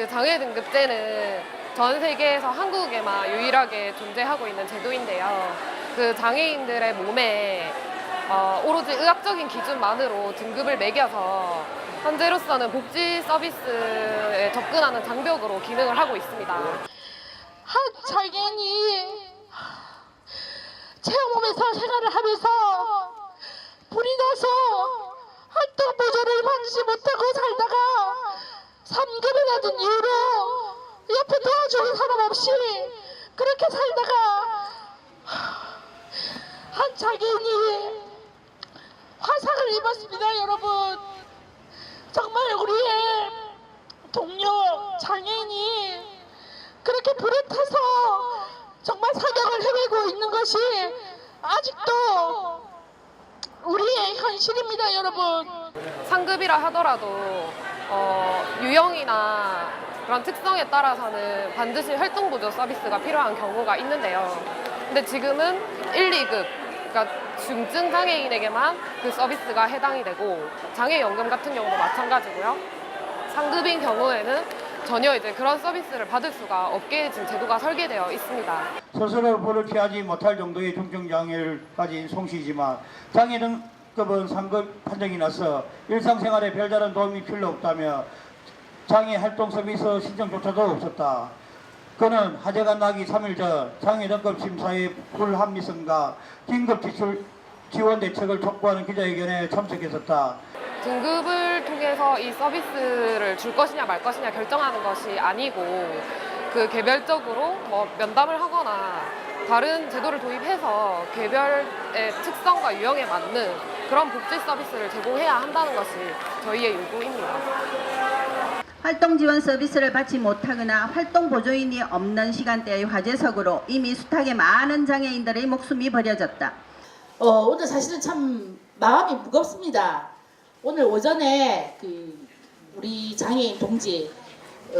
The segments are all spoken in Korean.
그 장애 등급제는 전 세계에서 한국에만 유일하게 존재하고 있는 제도인데요. 그 장애인들의 몸에 어, 오로지 의학적인 기준만으로 등급을 매겨서 현재로서는 복지 서비스에 접근하는 장벽으로 기능을 하고 있습니다. 한 장애인이 체험홈에서 생활을 하면서 불이 나서 활동 보조를 받지 못하고 살다가 3급이라는 이유로 옆에 도와주는 사람 없이 그렇게 살다가 한 장애인이 화상을 입었습니다 여러분 정말 우리의 동료 장애인이 그렇게 불에 타서 정말 사격을 헤매고 있는 것이 아직도 우리의 현실입니다, 여러분. 상급이라 하더라도 어, 유형이나 그런 특성에 따라서는 반드시 활동보조 서비스가 필요한 경우가 있는데요. 근데 지금은 1, 2급, 그러니까 중증 장애인에게만 그 서비스가 해당이 되고 장애연금 같은 경우도 마찬가지고요. 상급인 경우에는 전혀 이제 그런 서비스를 받을 수가 없게 지금 제도가 설계되어 있습니다. 스스로 불을 피하지 못할 정도의 중증 장애를 가진 송 씨지만 장애 등급은 상급 판정이 나서 일상생활에 별다른 도움이 필요 없다며 장애 활동 서비스 신청조차도 없었다. 그는 화재가 나기 3일 전 장애 등급 심사의 불합리성과 긴급 지출 지원 대책을 촉구하는 기자회견에 참석했었다. 등급을 통해서 이 서비스를 줄 것이냐 말 것이냐 결정하는 것이 아니고 그 개별적으로 뭐 면담을 하거나 다른 제도를 도입해서 개별의 특성과 유형에 맞는 그런 복지 서비스를 제공해야 한다는 것이 저희의 요구입니다. 활동 지원 서비스를 받지 못하거나 활동 보조인이 없는 시간대의 화재석으로 이미 숱하게 많은 장애인들의 목숨이 버려졌다. 어, 오늘 사실은 참 마음이 무겁습니다. 오늘 오전에 그 우리 장애인 동지 어,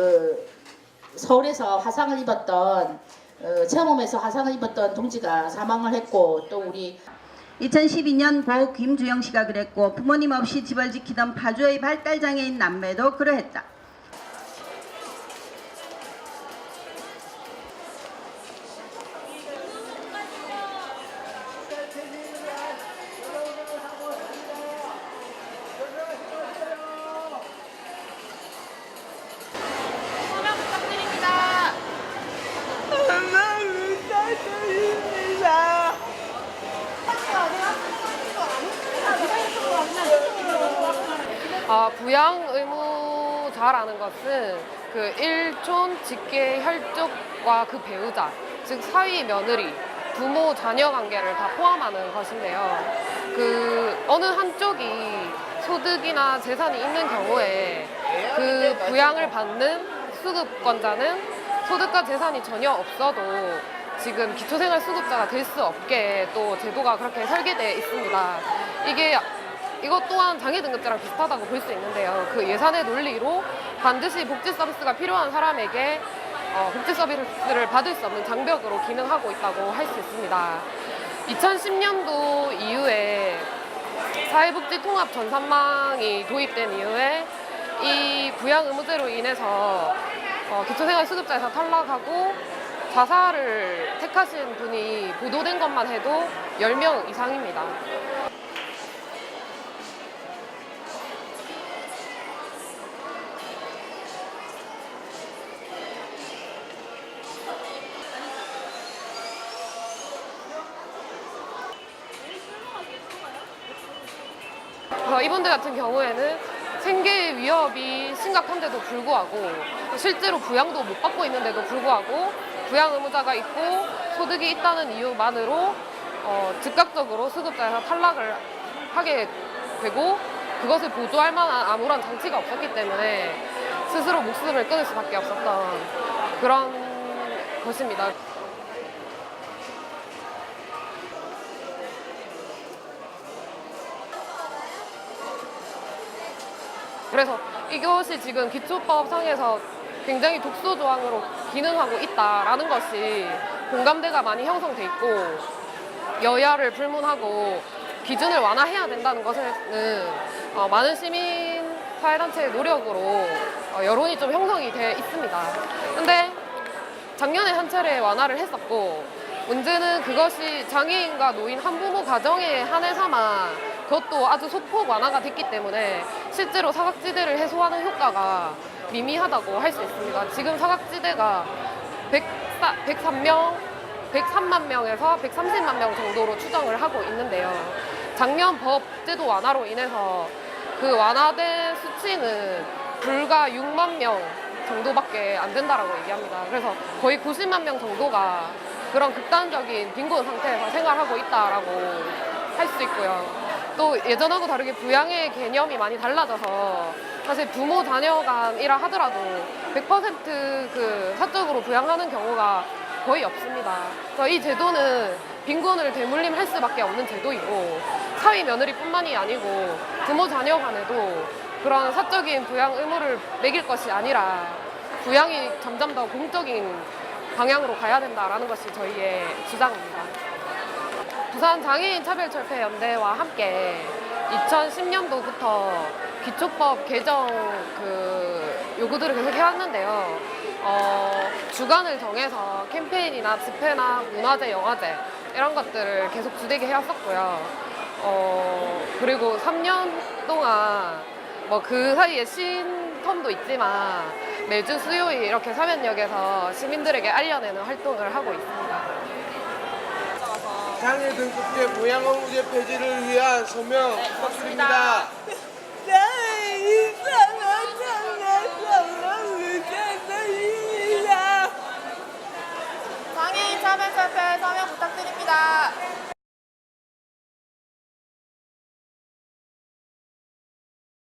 서울에서 화상을 입었던 어, 체험홈에서 화상을 입었던 동지가 사망을 했고 또 우리 2012년 고 김주영 씨가 그랬고 부모님 없이 집을 지키던 파주의 발달 장애인 남매도 그러했다. 아, 부양 의무 자라는 것은 그 일촌 직계 혈족과 그 배우자, 즉 사위 며느리, 부모 자녀 관계를 다 포함하는 것인데요. 그 어느 한쪽이 소득이나 재산이 있는 경우에 그 부양을 받는 수급권자는 소득과 재산이 전혀 없어도 지금 기초생활 수급자가 될 수 없게 또 제도가 그렇게 설계되어 있습니다. 이게 이것 또한 장애 등급제랑 비슷하다고 볼 수 있는데요. 그 예산의 논리로 반드시 복지 서비스가 필요한 사람에게 어, 복지 서비스를 받을 수 없는 장벽으로 기능하고 있다고 할 수 있습니다. 2010년도 이후에 사회복지 통합 전산망이 도입된 이후에 이 부양 의무제로 인해서 어, 기초생활 수급자에서 탈락하고 자살을 택하신 분이 보도된 것만 해도 10명 이상입니다. 이분들 같은 경우에는 생계 위협이 심각한데도 불구하고 실제로 부양도 못 받고 있는데도 불구하고 부양 의무자가 있고 소득이 있다는 이유만으로 어, 즉각적으로 수급자에서 탈락을 하게 되고 그것을 보조할 만한 아무런 장치가 없었기 때문에 스스로 목숨을 끊을 수밖에 없었던 그런 것입니다. 그래서 이것이 지금 기초법상에서 굉장히 독소 조항으로 기능하고 있다라는 것이 공감대가 많이 형성돼 있고 여야를 불문하고 기준을 완화해야 된다는 것에는 어, 많은 시민 사회단체의 노력으로 어, 여론이 좀 형성이 돼 있습니다. 근데 작년에 한 차례 완화를 했었고 문제는 그것이 장애인과 노인 한부모 가정에 한해서만 그것도 아주 소폭 완화가 됐기 때문에 실제로 사각지대를 해소하는 효과가 미미하다고 할 수 있습니다. 지금 사각지대가 104, 103명, 103만 명에서 130만 명 정도로 추정을 하고 있는데요. 작년 법 제도 완화로 인해서 그 완화된 수치는 불과 6만 명 정도밖에 안 된다라고 얘기합니다. 그래서 거의 90만 명 정도가 그런 극단적인 빈곤 상태에서 생활하고 있다라고 할 수 있고요. 또 예전하고 다르게 부양의 개념이 많이 달라져서 사실 부모 자녀 간이라 하더라도 100%그 사적으로 부양하는 경우가 거의 없습니다. 그래서 이 제도는 빈곤을 대물림할 수밖에 없는 제도이고 사위 며느리뿐만이 아니고 부모 자녀 간에도 그런 사적인 부양 의무를 매길 것이 아니라 부양이 점점 더 공적인 방향으로 가야 된다라는 것이 저희의 주장입니다. 부산 장애인 차별 철폐 연대와 함께 2010년도부터 기초법 개정 그 요구들을 계속 해왔는데요. 어, 주간을 정해서 캠페인이나 집회나 문화제, 영화제 이런 것들을 계속 주되게 해왔었고요. 어, 그리고 3년 동안 뭐 그 사이에 쉰텀도 있지만 매주 수요일 이렇게 서면역에서 시민들에게 알려내는 활동을 하고 있습니다. 장애 등급 제 모양 의무제 폐지를 위한 서명 부탁드립니다.